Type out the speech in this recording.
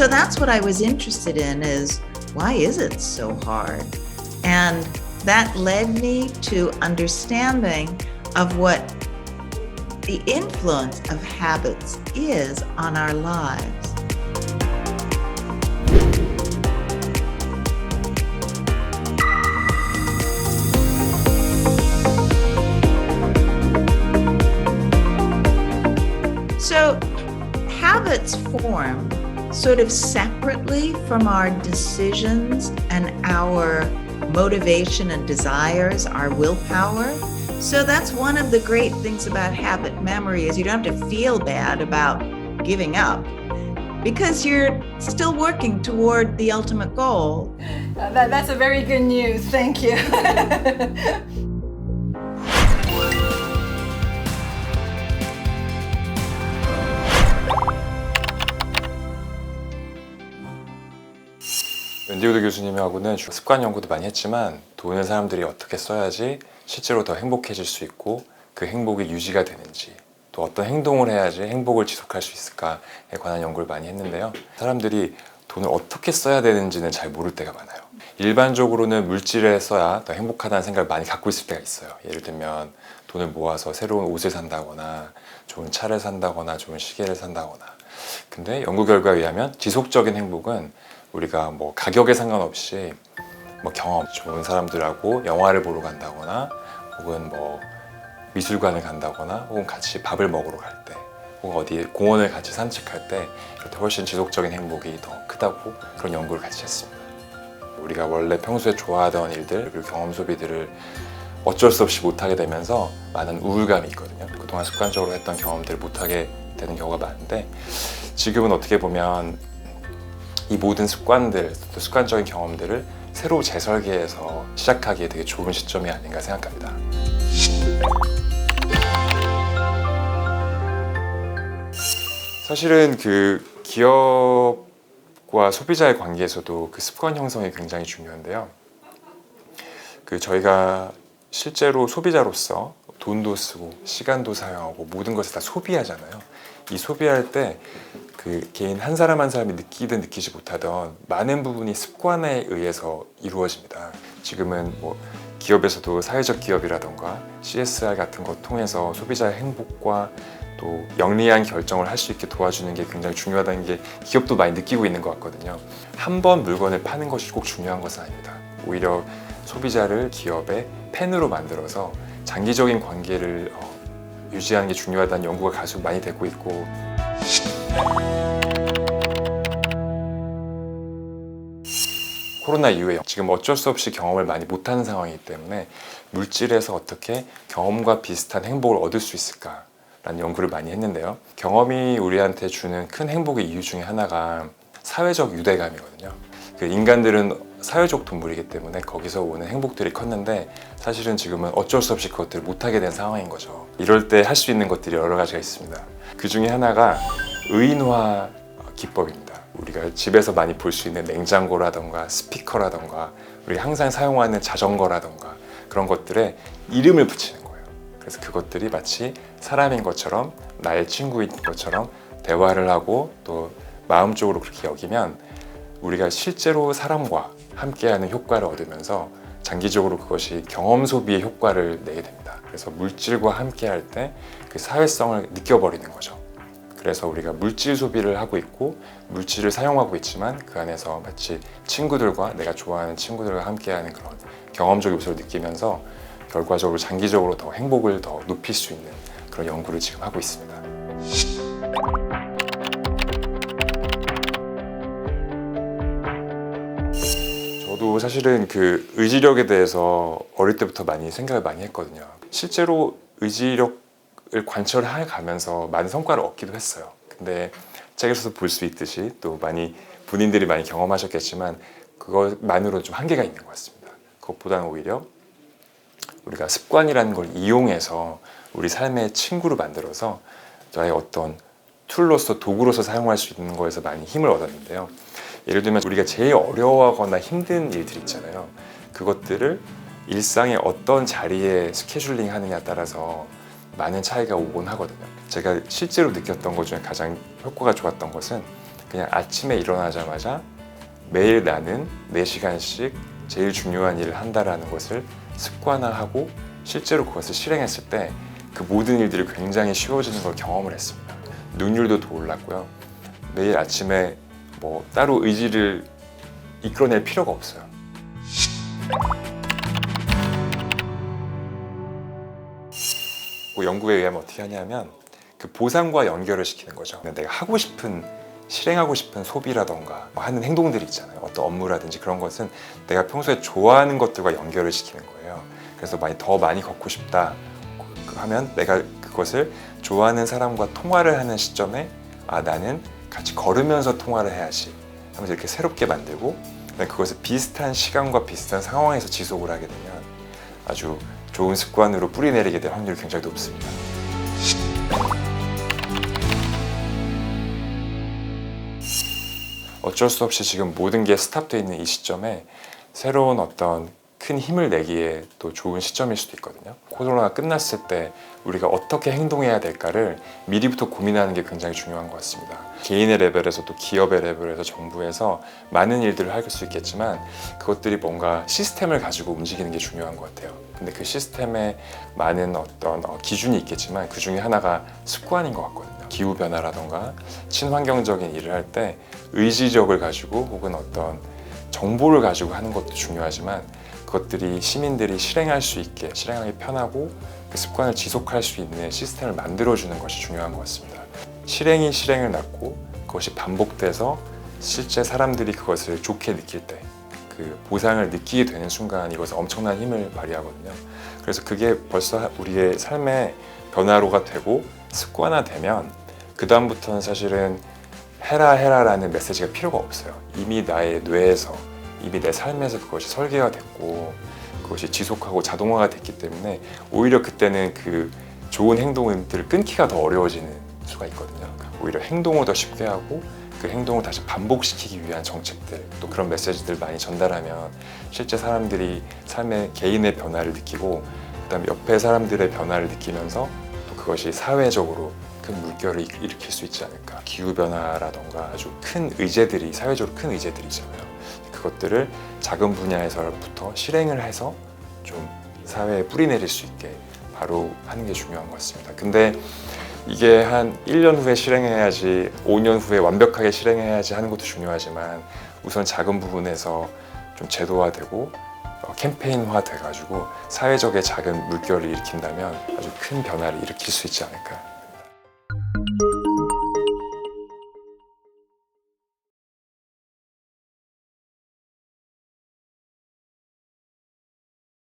so that's what I was interested in is why is it so hard? And that led me to understanding of what the influence of habits is on our lives. So, habits form sort of separately from our decisions and our motivation and desires, our willpower. So that's one of the great things about habit memory is you don't have to feel bad about giving up because you're still working toward the ultimate goal. Uh, that, that's a very good news. Thank you. 웬디우드 교수님하고는 습관 연구도 많이 했지만 돈을 사람들이 어떻게 써야지 실제로 더 행복해질 수 있고 그 행복이 유지가 되는지 또 어떤 행동을 해야지 행복을 지속할 수 있을까에 관한 연구를 많이 했는데요. 사람들이 돈을 어떻게 써야 되는지는 잘 모를 때가 많아요. 일반적으로는 물질에 써야 더 행복하다는 생각을 많이 갖고 있을 때가 있어요. 예를 들면 돈을 모아서 새로운 옷을 산다거나 좋은 차를 산다거나 좋은 시계를 산다거나 근데 연구 결과에 의하면 지속적인 행복은 우리가 뭐 가격에 상관없이 뭐 경험 좋은 사람들하고 영화를 보러 간다거나 혹은 뭐 미술관을 간다거나 혹은 같이 밥을 먹으러 갈 때 혹은 어디 공원을 같이 산책할 때때 훨씬 지속적인 행복이 더 크다고 그런 연구를 같이 했습니다. 우리가 원래 평소에 좋아하던 일들 그리고 경험 소비들을 어쩔 수 없이 못하게 되면서 많은 우울감이 있거든요. 그동안 습관적으로 했던 경험들을 못하게 되는 경우가 많은데 지금은 어떻게 보면 이 모든 습관들, 또 습관적인 경험들을 새로 재설계해서 시작하기에 되게 좋은 시점이 아닌가 생각합니다. 사실은 그 기업과 소비자의 관계에서도 그 습관 형성이 굉장히 중요한데요. 그 저희가 실제로 소비자로서 돈도 쓰고 시간도 사용하고 모든 것을 다 소비하잖아요. 이 소비할 때 그 개인 한 사람 한 사람이 느끼든 느끼지 못하던 많은 부분이 습관에 의해서 이루어집니다. 지금은 뭐 기업에서도 사회적 기업이라던가 CSR 같은 거 통해서 소비자의 행복과 또 영리한 결정을 할 수 있게 도와주는 게 굉장히 중요하다는 게 기업도 많이 느끼고 있는 것 같거든요. 한 번 물건을 파는 것이 꼭 중요한 것은 아닙니다. 오히려 소비자를 기업의 팬으로 만들어서 장기적인 관계를 어, 유지하는 게 중요하다는 연구가 갈수록 많이 되고 있고 코로나 이후에 지금 어쩔 수 없이 경험을 많이 못하는 상황이기 때문에 물질에서 어떻게 경험과 비슷한 행복을 얻을 수 있을까 라는 연구를 많이 했는데요. 경험이 우리한테 주는 큰 행복의 이유 중에 하나가 사회적 유대감이거든요. 그 인간들은 사회적 동물이기 때문에 거기서 오는 행복들이 컸는데 사실은 지금은 어쩔 수 없이 그것들을 못하게 된 상황인 거죠. 이럴 때 할 수 있는 것들이 여러 가지가 있습니다. 그 중에 하나가 의인화 기법입니다. 우리가 집에서 많이 볼 수 있는 냉장고라던가 스피커라던가 우리가 항상 사용하는 자전거라던가 그런 것들에 이름을 붙이는 거예요. 그래서 그것들이 마치 사람인 것처럼 나의 친구인 것처럼 대화를 하고 또 마음적으로 그렇게 여기면 우리가 실제로 사람과 함께하는 효과를 얻으면서 장기적으로 그것이 경험 소비의 효과를 내게 됩니다. 그래서 물질과 함께할 때 그 사회성을 느껴버리는 거죠. 그래서 우리가 물질 소비를 하고 있고 물질을 사용하고 있지만 그 안에서 마치 친구들과 내가 좋아하는 친구들과 함께하는 그런 경험적 요소를 느끼면서 결과적으로 장기적으로 더 행복을 더 높일 수 있는 그런 연구를 지금 하고 있습니다. 사실은 그 의지력에 대해서 어릴 때부터 많이 생각을 많이 했거든요. 실제로 의지력을 관철해 가면서 많은 성과를 얻기도 했어요. 근데 책에서도 볼 수 있듯이 또 많이 본인들이 많이 경험하셨겠지만 그것만으로는 좀 한계가 있는 것 같습니다. 그것보다는 오히려 우리가 습관이라는 걸 이용해서 우리 삶의 친구로 만들어서 나의 어떤 툴로서 도구로서 사용할 수 있는 거에서 많이 힘을 얻었는데요. 예를 들면 우리가 제일 어려워하거나 힘든 일들 있잖아요. 그것들을 일상의 어떤 자리에 스케줄링 하느냐에 따라서 많은 차이가 오곤 하거든요. 제가 실제로 느꼈던 것 중에 가장 효과가 좋았던 것은 그냥 아침에 일어나자마자 매일 나는 4시간씩 제일 중요한 일을 한다라는 것을 습관화하고 실제로 그것을 실행했을 때 그 모든 일들이 굉장히 쉬워지는 걸 경험을 했습니다. 능률도 더 올랐고요. 매일 아침에 뭐 따로 의지를 이끌어낼 필요가 없어요. 그 연구에 의하면 어떻게 하냐면 그 보상과 연결을 시키는 거죠. 내가 하고 싶은 실행하고 싶은 소비라던가 뭐 하는 행동들이 있잖아요. 어떤 업무라든지 그런 것은 내가 평소에 좋아하는 것들과 연결을 시키는 거예요. 그래서 많이 더 많이 걷고 싶다 하면 내가 그것을 좋아하는 사람과 통화를 하는 시점에 아 나는 같이 걸으면서 통화를 해야지 하면서 이렇게 새롭게 만들고 그것을 비슷한 시간과 비슷한 상황에서 지속을 하게 되면 아주 좋은 습관으로 뿌리 내리게 될 확률이 굉장히 높습니다. 어쩔 수 없이 지금 모든 게 스탑되어 있는 이 시점에 새로운 어떤 큰 힘을 내기에 또 좋은 시점일 수도 있거든요. 코로나가 끝났을 때 우리가 어떻게 행동해야 될까를 미리부터 고민하는 게 굉장히 중요한 것 같습니다. 개인의 레벨에서 또 기업의 레벨에서 정부에서 많은 일들을 할 수 있겠지만 그것들이 뭔가 시스템을 가지고 움직이는 게 중요한 것 같아요. 근데 그 시스템에 많은 어떤 어, 기준이 있겠지만 그 중에 하나가 습관인 것 같거든요. 기후 변화라던가 친환경적인 일을 할 때 의지력을 가지고 혹은 어떤 정보를 가지고 하는 것도 중요하지만 그것들이 시민들이 실행할 수 있게 실행하기 편하고 그 습관을 지속할 수 있는 시스템을 만들어주는 것이 중요한 것 같습니다. 실행이 실행을 낳고 그것이 반복돼서 실제 사람들이 그것을 좋게 느낄 때 그 보상을 느끼게 되는 순간 이것은 엄청난 힘을 발휘하거든요. 그래서 그게 벌써 우리의 삶의 변화로가 되고 습관화되면 그 다음부터는 사실은 해라 해라라는 메시지가 필요가 없어요. 이미 나의 뇌에서 이미 내 삶에서 그것이 설계가 됐고 그것이 지속하고 자동화가 됐기 때문에 오히려 그때는 그 좋은 행동들을 끊기가 더 어려워지는 수가 있거든요. 오히려 행동을 더 쉽게 하고 그 행동을 다시 반복시키기 위한 정책들 또 그런 메시지들 많이 전달하면 실제 사람들이 삶의 개인의 변화를 느끼고 그다음에 옆에 사람들의 변화를 느끼면서 또 그것이 사회적으로 큰 물결을 일- 일으킬 수 있지 않을까. 기후 변화라던가 아주 큰 의제들이 사회적으로 큰 의제들이잖아요. 그것들을 작은 분야에서부터 실행을 해서 좀 사회에 뿌리내릴 수 있게 바로 하는 게 중요한 것 같습니다. 근데 이게 한 1년 후에 실행해야지 5년 후에 완벽하게 실행해야지 하는 것도 중요하지만 우선 작은 부분에서 좀 제도화되고 어, 캠페인화 돼가지고 사회적의 작은 물결을 일으킨다면 아주 큰 변화를 일으킬 수 있지 않을까